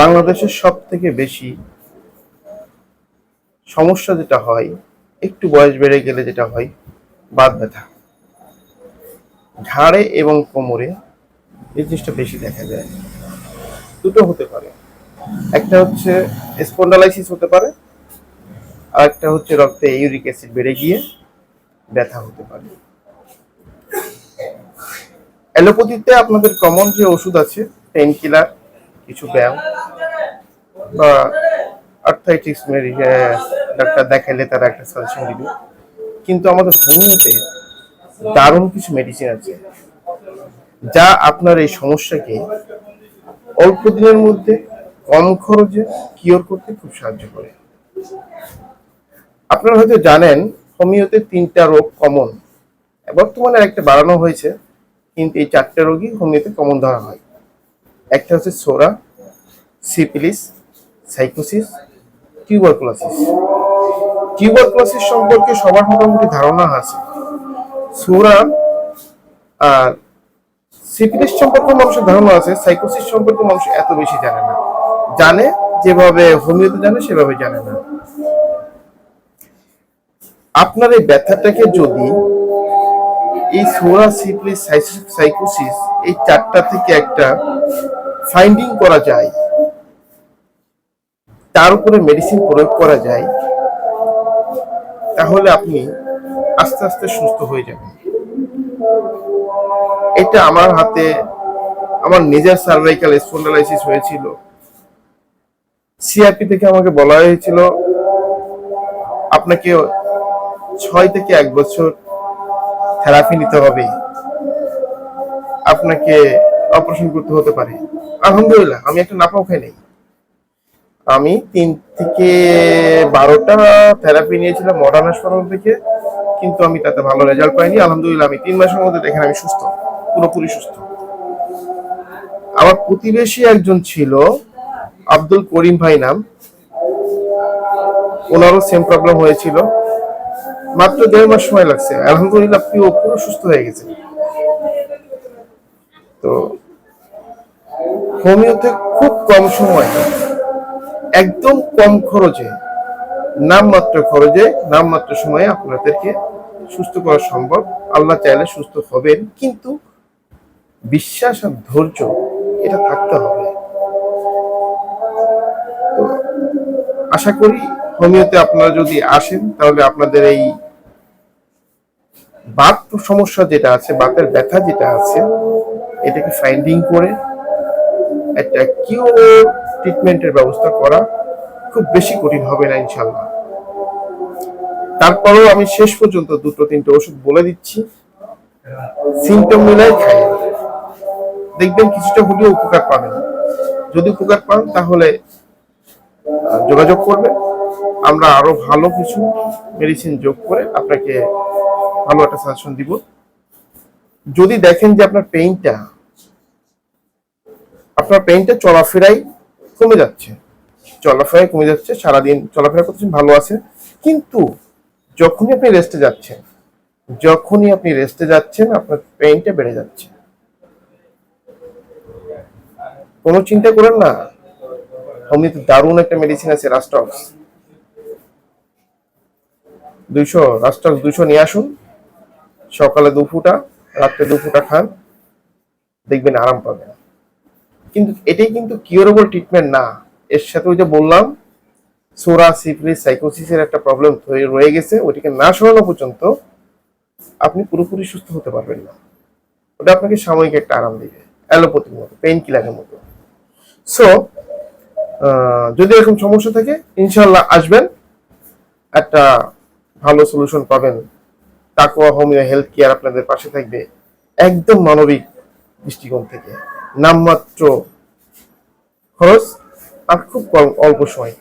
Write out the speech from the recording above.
বাংলাদেশের সব থেকে বেশি সমস্যা যেটা হয়, একটু বয়স বেড়ে গেলে যেটা হয় বাদ ব্যথা। ঘাড়ে এবং কোমরে এই জিনিসটা বেশি দেখা যায়। দুটো হতে পারে। একটা হচ্ছে স্পন্ডালাইসিস হতে পারে, আর একটা হচ্ছে রক্তে ইউরিক অ্যাসিড বেড়ে গিয়ে ব্যথা হতে পারে। অ্যালোপ্যাথিতে আপনাদের কমন যে ওষুধ আছে পেন কিলার কিছু ব্যায়াম বা আর্থাইটিক্স ডাক্তার দেখাইলে তারা একটা সাজেশন দিবে। কিন্তু আমাদের হোমিওতে দারুণ কিছু মেডিসিন আছে, যা আপনার এই সমস্যাকে অল্প দিনের মধ্যে কম খরচে কিওর করতে খুব সাহায্য করে। আপনারা হয়তো জানেন হোমিওতে তিনটা রোগ কমন বর্তমানে একটা বাড়ানো হয়েছে, কিন্তু এই চারটে রোগই হোমিওতে কমন ধরা হয়। একটা হচ্ছে সোরা সিপিলিস সাইকোসিস, টিউবারকুলোসিস। টিউবারকুলোসিস সম্পর্কে সবার মোটামুটি ধারণা আছে। সোরা আর সিপিলিস সম্পর্কে মানুষের ধারণা আছে, সাইকোসিস সম্পর্কে মানুষ এত বেশি জানে না। জানে, যেভাবে হোমিওতে জানে, সেভাবে জানে না। আপনার এই ব্যথাটাকে যদি এই সোরা সিপিলিস সাইকোসিস, এই চারটা থেকে একটা ফাইন্ডিং করা যায়, তার উপরে মেডিসিন প্রয়োগ করা যায়, তাহলে আপনি আস্তে আস্তে সুস্থ হয়ে যাবেন। এটা আমার হাতে, আমার নিজের সার্ভাইকাল স্পন্ডালাইসিস হয়েছিল। সিআরপি থেকে আমাকে বলা হয়েছিল, আপনাকে ছয় থেকে এক বছর থেরাপি নিতে হবে। আপনাকে অপারেশন করতে হতে পারে। আলহামদুলিল্লাহ, আমি একটা নাফাও খাই নাই। আমি তিন থেকে বারোটা থেরাপি নিয়েছিলাম মডার্ন হাসপাতাল থেকে, কিন্তু আমি তাতে ভালো রেজাল্ট পাইনি। আলহামদুলিল্লাহ, আমি তিন মাসের মধ্যে দেখেন আমি সুস্থ, পুরোপুরি সুস্থ। আমার প্রতিবেশী একজন ছিল, আব্দুল করিম ভাই নাম। ওনারও সেম প্রবলেম হয়েছিল। মাত্র দেড় মাস সময় লাগছে। আলহামদুলিল্লাহ পুরো সুস্থ হয়ে গেছে তো হোমিওতে খুব কম সময় একদম কম খরচে, নামমাত্র খরচে, নামমাত্র সময়ে আপনাদেরকে সুস্থ করা সম্ভব। আল্লাহ চাইলে সুস্থ হবেন, কিন্তু বিশ্বাস আর ধৈর্য, এটা থাকতে হবে। তো আশা করি হোমিওতে আপনারা যদি আসেন, তাহলে আপনাদের এই বাত সমস্যা যেটা আছে, বাতের ব্যথা যেটা আছে, এটাকে ফাইন্ডিং করে একটা কিউ ট্রিটমেন্টের ব্যবস্থা করা খুব বেশি কঠিন হবে না ইনশাল্লাহ তারপরেও আমি শেষ পর্যন্ত দুটো, তিনটে ওষুধ বলে দিচ্ছি। সিমটম মিলাই খাই। দেখবেন কিছুটা হলেও উপকার পাবেন। যদি উপকার পান, তাহলে যোগাযোগ করবেন। আমরা আরও ভালো কিছু মেডিসিন যোগ করে আপনাকে ভালো একটা সাজেশন দিব। যদি দেখেন যে আপনার পেইনটা আপনার পেইনটা চলাফেরাই কমে যাচ্ছে। চলাফেরাই কমে যাচ্ছে, সারাদিন চলাফেরা করছেন ভালো আছে কিন্তু যখনই আপনি রেস্টে যাচ্ছেন, যখনই আপনি রেস্টে যাচ্ছেন, আপনার পেইনটা বেড়ে যাচ্ছে। কোনো চিন্তা করেন না। হোমিওতে দারুণ একটা মেডিসিন আছে রাস্টক্স দুইশো রাস্টক্স দুইশো নিয়ে আসুন। সকালে দু ফুটা রাত্রে দু ফুটা খান। দেখবেন আরাম পাবেন। কিন্তু এটাই কিন্তু কিউরেবল ট্রিটমেন্ট না। এর সাথে ওই যে বললাম সোরা সিফিলিস সাইকোসিসের একটা প্রবলেম রয়ে গেছে, ওইটাকে না সরানো পর্যন্ত আপনি পুরোপুরি সুস্থ হতে পারবেন না। ওটা আপনাকে সাময়িক একটা আরাম দিবে, অ্যালোপ্যাথির মতো পেইন কিলারের মতো সো যদি এরকম সমস্যা থাকে ইনশাল্লাহ আসবেন, একটা ভালো সলিউশন পাবেন। তাকুয়া হোমিও হেলথ কেয়ার আপনাদের পাশে থাকবে, একদম মানবিক দৃষ্টিকোণ থেকে। নামমাত্র খরচ আর খুব কম অল্প সময়।